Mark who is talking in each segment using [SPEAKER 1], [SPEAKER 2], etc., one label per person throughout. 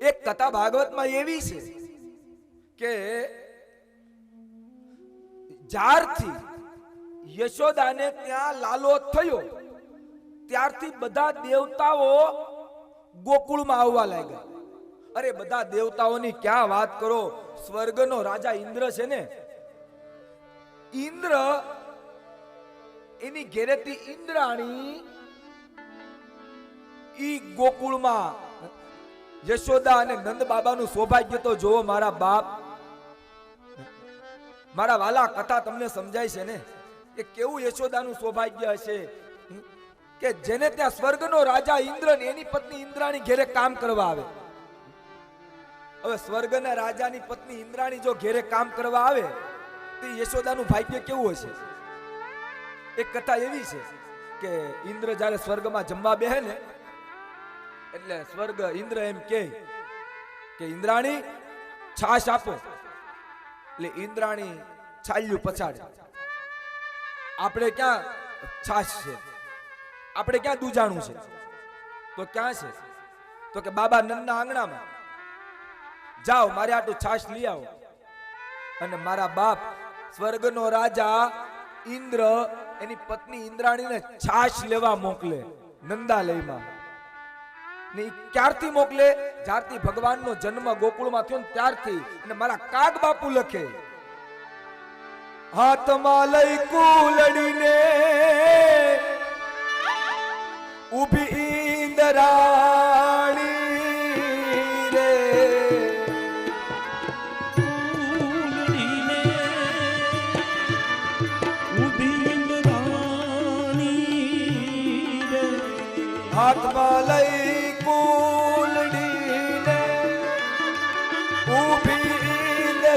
[SPEAKER 1] એક કથા ભાગવતમાં એવી છે કે જ્યારથી યશોદાને ત્યાં લાલો થયો, ત્યારથી બધા દેવતાઓ ગોકુળમાં આવવા લાગ્યા. અરે બધા દેવતાઓની ક્યાં વાત કરો? સ્વર્ગનો રાજા ઇન્દ્ર છે ને? ઇન્દ્ર, એની ઘેરેથી ઇન્દ્રાણી ઈ ગોકુળમાં યશોદા અને નંદ બાબાનું સૌભાગ્ય તો જોવો, મારા બાપ. મારા વાલા કથા તમને સમજાય છે ને? કે કેવું યશોદાનું સૌભાગ્ય હશે? કે જેને ત્યાં સ્વર્ગનો રાજા ઇન્દ્ર એની પત્ની ઇન્દ્રાણી ઘેરે કામ કરવા આવે? હવે સ્વર્ગના રાજાની પત્ની ઇન્દ્રાણી જો ઘેરે કામ કરવા આવે, તો યશોદાનું ભાગ્ય કેવું હશે? એક કથા એવી છે કે ઇન્દ્ર જ્યારે સ્વર્ગમાં જમવા બેહે ને એટલે સ્વર્ગ ઇન્દ્ર એમ કે કે ઇન્દ્રાણી, છાશ આપો. એટલે ઇન્દ્રાણી છાલ્યું પછાડે. આપણે ક્યાં છાશ છે? આપણે ક્યાં દૂજાણું છે? તો ક્યાં છે? તો કે બાબા નંદના આંગણામાં. જાઓ, મારે આટલું છાશ લઈ આવો. અને મારા બાપ સ્વર્ગનો રાજા ઇન્દ્ર, એની પત્ની ઇન્દ્રાણીને છાશ લેવા મોકલે નંદાલયમાં. ક્યારથી મોકલે? જ્યારથી ભગવાનનો જન્મ ગોકુળમાં થયો ને ત્યારથી. અને મારા કાગ બાપુ લખે, હાથમાં લઈ કુલડીને ઊભી ઇન્દ્રાણી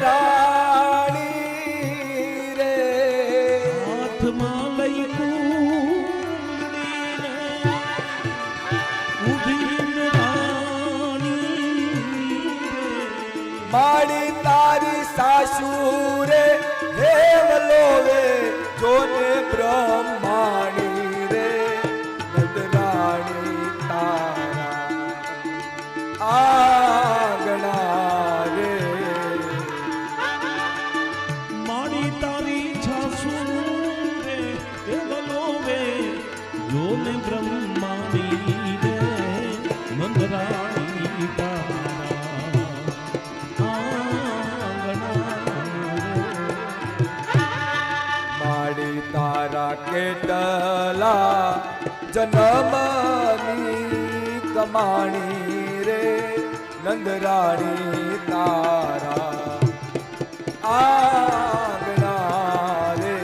[SPEAKER 2] ઇન્દ્રાણી રે
[SPEAKER 1] હાથમાં લઈ. માડી તારી સાસુ રે હે રે જોને બ્રહ્માણી રે નદરાણી તારા આંગણા જન્મની કમાણી રે નંદરાણી તારા આંગણા રે.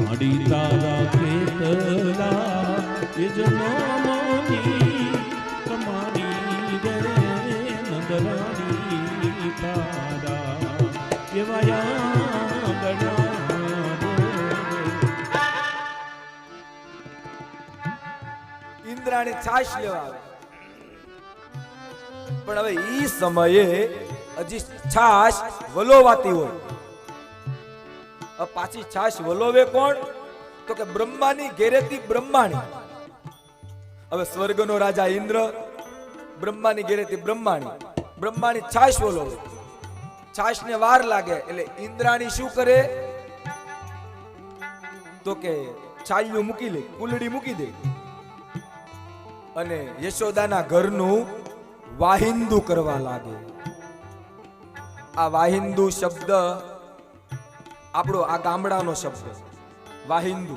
[SPEAKER 2] માડી તારા ખેતલા એ જનમની
[SPEAKER 1] ઇન્દ્રાણી છાશ લેવા આવે. પણ હવે ઈ સમયે હજી છાશ વલોવાતી હોય. પાછી છાશ વલોવે કોણ? તો કે બ્રહ્માની ઘેરેથી બ્રહ્માણી. હવે સ્વર્ગનો રાજા ઇન્દ્ર બ્રહ્માની ઘેરેથી બ્રહ્માણી. બ્રહ્માની છાશ વલોવે. છાશને વાર લાગે એટલે ઇન્દ્રાણી શું કરે? તો કે છાલ્યું મૂકી લે કુલડી મૂકી દે. અને યશોદાના ઘરનું વાહિંદુ કરવા લાગે. આ વાહિંદુ શબ્દ આપણો આ ગામડાનો શબ્દ. વાહિંદુ.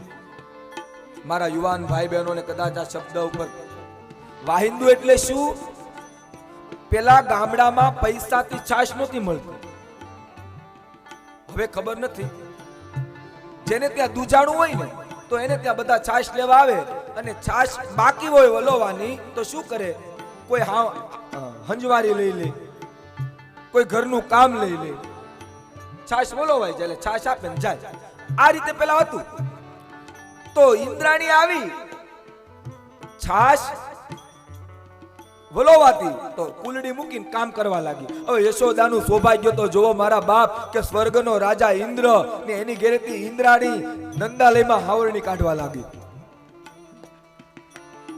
[SPEAKER 1] મારા યુવાન ભાઈ બહેનોને કદાચ આ શબ્દ ઉપર વાહિંદુ એટલે શું? પેલા ગામડામાં પૈસાથી છાશ નહોતી મળતી. હવે ખબર નથી. જેને ત્યાં દૂજાણું હોય ને, તો એને ત્યાં બધા છાશ લેવા આવે. અને છાશ બાકી હોય વલોવાની, તો શું કરે? કોઈ હા હંજવારી લઈ લે. કોઈ ઘરનું કામ લઈ લે. છાશ વલોવાય જાય છાશ આપે ને જાય. આ રીતે પેલા હતું. તો ઇન્દ્રાણી આવી. છાશ વલોવાતી. તો કુલડી મૂકીને કામ કરવા લાગી. હવે યશોદાનું સૌભાગ્ય તો જોવો મારા બાપ કે સ્વર્ગનો રાજા ઇન્દ્ર ને એની ઘેરેથી ઇન્દ્રાણી નંદાલયમાં હાવરણી કાઢવા લાગી.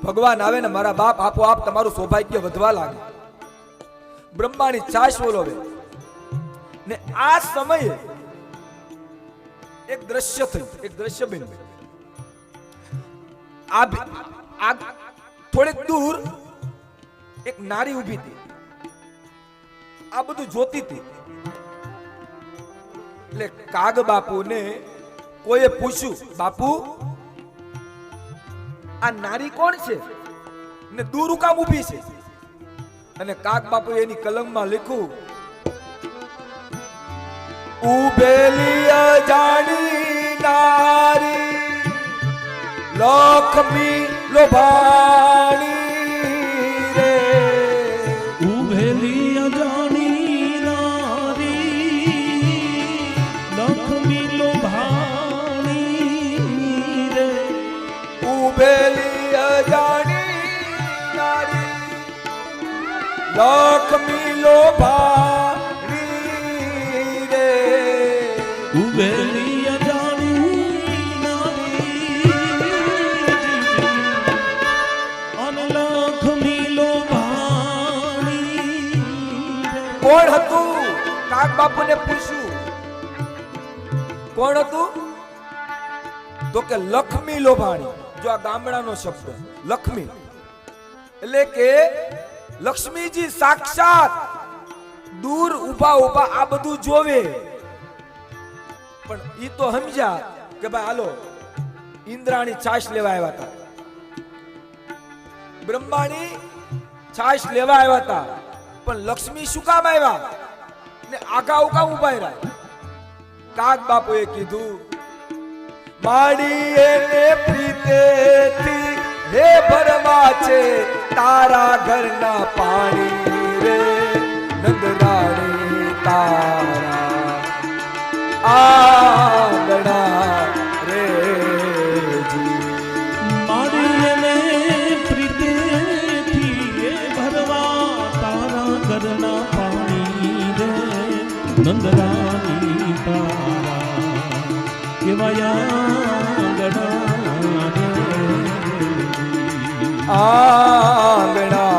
[SPEAKER 1] ભગવાન આવે ને મારા બાપ આપોઆપ તમારું સૌભાગ્ય વધવા લાગે. બ્રહ્માની ચાશ બોલોવે. ને આ સમયે એક દ્રશ્ય થયું, એક દ્રશ્ય ભી- આ થોડીક દૂર એક નારી ઊભી હતી. આ બધું જોતી હતી. એટલે કાગ બાપુને કોઈએ પૂછ્યું, બાપુ આ નારી કોણ છે? ને દૂર કામ ઊભી છે. અને કાક બાપુ એની કલમમાં લખ્યું, ઉભેલી અજાણી નારી લક્ષ્મી લોભાણી.
[SPEAKER 2] લક્ષ્મી લોભાણી રે.
[SPEAKER 1] લોભાણી કોણ હતું? કાક બાપુને પૂછ્યું. કોણ હતું? તો કે લક્ષ્મી લોભાણી. જો આ ગામડાનો શબ્દ લક્ષ્મી એટલે કે લક્ષ્મીજી, સાક્ષાત દૂર ઊભા ઊભા આ બધું જોવે. પણ ઈ તો સમજ્યા કે ભાઈ હાલો, ઇન્દ્રાણી છાશ લેવા આવ્યા હતા બ્રહ્માણી છાશ લેવા આવ્યા હતા પણ લક્ષ્મી શું કામ આવ્યા? ને આગા ઉકા ઊભા રહ્યા. કાક બાપુએ કીધું માડી એને પ્રીતેથી, હે ભરવા છે તારા ઘરના પાણી રે નંદરાણી તારા. આંગણા રે
[SPEAKER 2] નંદરાની તારા. કેવાયા
[SPEAKER 1] આંગણા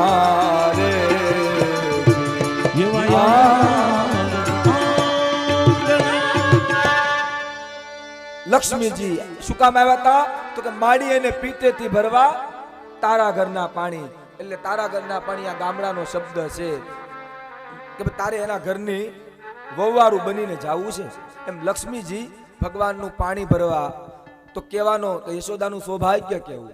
[SPEAKER 1] રે. લક્ષ્મીજી શું કામ આવ્યા હતા તો કે માડી અને પીતેથી ભરવા તારા ઘરના પાણી. એટલે તારા ઘરના પાણી આ ગામડાનો શબ્દ છે. કે તારે એના ઘરની વવારું બનીને જાવું છે. એમ લક્ષ્મીજી ભગવાનનું પાણી ભરવા તો કહેવાનો તો યશોદાનું સૌભાગ્ય કેવું